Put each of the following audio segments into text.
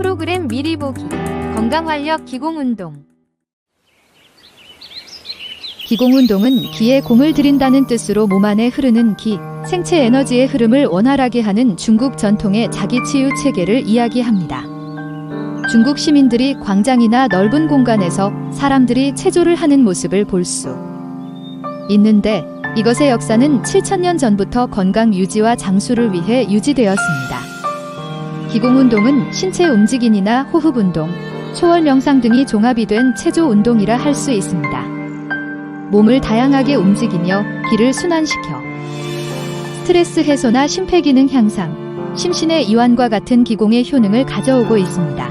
프로그램 미리 보기 건강활력 기공운동 기공운동은 기에 공을 들인다는 뜻으로 몸 안에 흐르는 기, 생체 에너지의 흐름을 원활하게 하는 중국 전통의 자기치유 체계를 이야기합니다. 중국 시민들이 광장이나 넓은 공간에서 사람들이 체조를 하는 모습을 볼 수 있는데 이것의 역사는 7천년 전부터 건강 유지와 장수를 위해 유지되었습니다. 기공운동은 신체 움직임이나 호흡운동, 초월 명상 등이 종합이 된 체조 운동이라 할 수 있습니다. 몸을 다양하게 움직이며 기를 순환시켜 스트레스 해소나 심폐기능 향상, 심신의 이완과 같은 기공의 효능을 가져오고 있습니다.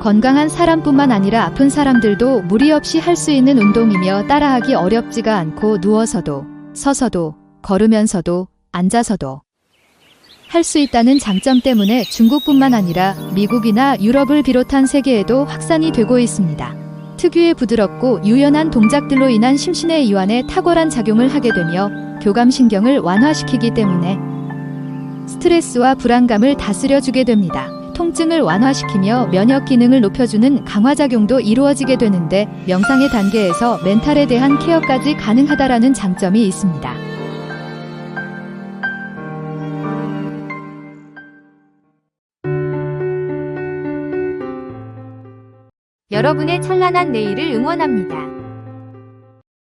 건강한 사람뿐만 아니라 아픈 사람들도 무리 없이 할 수 있는 운동이며 따라하기 어렵지가 않고 누워서도, 서서도, 걸으면서도, 앉아서도 할 수 있다는 장점 때문에 중국뿐만 아니라 미국이나 유럽을 비롯한 세계에도 확산이 되고 있습니다. 특유의 부드럽고 유연한 동작들로 인한 심신의 이완에 탁월한 작용을 하게 되며 교감신경을 완화시키기 때문에 스트레스와 불안감을 다스려주게 됩니다. 통증을 완화시키며 면역 기능을 높여주는 강화작용도 이루어지게 되는데 명상의 단계에서 멘탈에 대한 케어까지 가능하다라는 장점이 있습니다. 여러분의 찬란한 내일을 응원합니다.